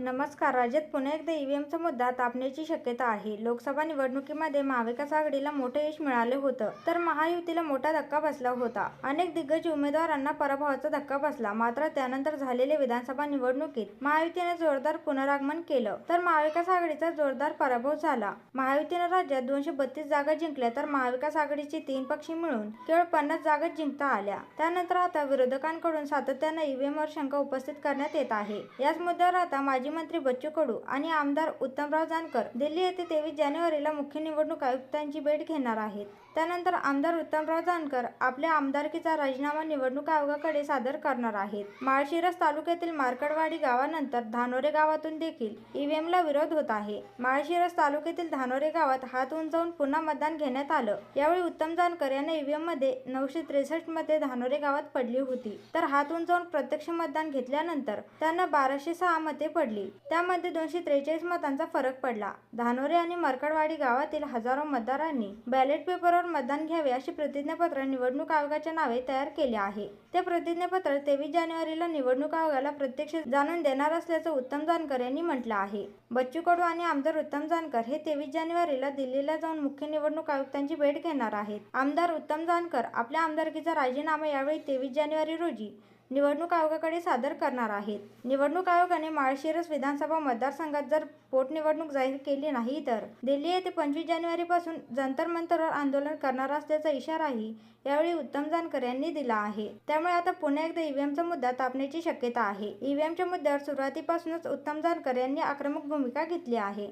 नमस्कार राज्यात पुन्हा एकदा ईव्हीएमचा मुद्दा तापण्याची शक्यता आहे. लोकसभा निवडणुकीमध्ये महाविकास आघाडीला मोठं यश मिळालं होतं तर महायुतीला मोठा धक्का बसला होता. अनेक दिग्गज उमेदवारांना पराभवाचा धक्का बसला मात्र त्यानंतर झालेल्या विधानसभा निवडणुकीत महायुतीने जोरदार पुनरागमन केलं तर महाविकास आघाडीचा जोरदार पराभव झाला. महायुतीनं राज्यात दोनशे बत्तीस जागा जिंकल्या तर महाविकास आघाडीचे तीन पक्षी मिळून केवळ पन्नास जागा जिंकता आल्या. त्यानंतर आता विरोधकांकडून सातत्यानं ईव्हीएमवर शंका उपस्थित करण्यात येत आहे. याच मुद्द्यावर आता माजी मंत्री बच्चू कडू आणि आमदार उत्तमराव जानकर दिल्ली येथे तेवीस जानेवारीला मुख्य निवडणूक आयुक्तांची भेट घेणार आहेत. त्यानंतर आमदार उत्तमराव जानकर आपल्या आमदारकीचा राजीनामा निवडणूक आयोगाकडे सादर करणार आहेत. माळशिरस तालुक्यातील मार्कडवाडी गावानंतर धानोरे गावातून देखील ईव्हीएमला विरोध होत आहे. माळशिरस तालुक्यातील धानोरे गावात हात उंचावून पुन्हा मतदान घेण्यात आलं. यावेळी उत्तम जानकर यांना ईव्हीएममध्ये नऊशे त्रेसष्टमध्ये धानोरे गावात पडली होती. तर हात उंचावून प्रत्यक्ष मतदान घेतल्यानंतर त्यांना बाराशे सहा मते पडली त्यामध्ये दोनशे त्रेचाळीस मतांचा फरक पडला. धानोरे आणि मरकडवाडी गावातील हजारो मतदारांनी बॅलेट पेपरवर मतदान घ्यावे अशी प्रतिज्ञापत्र निवडणूक आयोगाच्या नावे तयार केले आहे. ते प्रतिज्ञापत्र तेवीस जानेवारीला निवडणूक आयोगाला प्रत्यक्ष जाणून देणार असल्याचं उत्तम जानकर यांनी म्हटलं आहे. बच्चू कडू आणि आमदार उत्तम जानकर हे तेवीस जानेवारीला दिल्लीला जाऊन मुख्य निवडणूक आयुक्तांची भेट घेणार आहेत. आमदार उत्तम जानकर आपल्या आमदारकीचा राजीनामा यावेळी तेवीस जानेवारी रोजी निवडणूक आयोगाकडे सादर करणार आहेत. निवडणूक आयोगाने माळशिरस विधानसभा मतदारसंघात जर पोटनिवडणूक जाहीर केली नाही तर दिल्ली येथे पंचवीस जानेवारीपासून जंतर मंतरवर आंदोलन करणार असल्याचा इशाराही यावेळी उत्तम जानकर यांनी दिला आहे. त्यामुळे आता पुन्हा एकदा ईव्हीएमचा मुद्दा तापण्याची शक्यता आहे. ईव्हीएमच्या मुद्द्यावर सुरुवातीपासूनच उत्तम जानकर यांनी आक्रमक भूमिका घेतली आहे.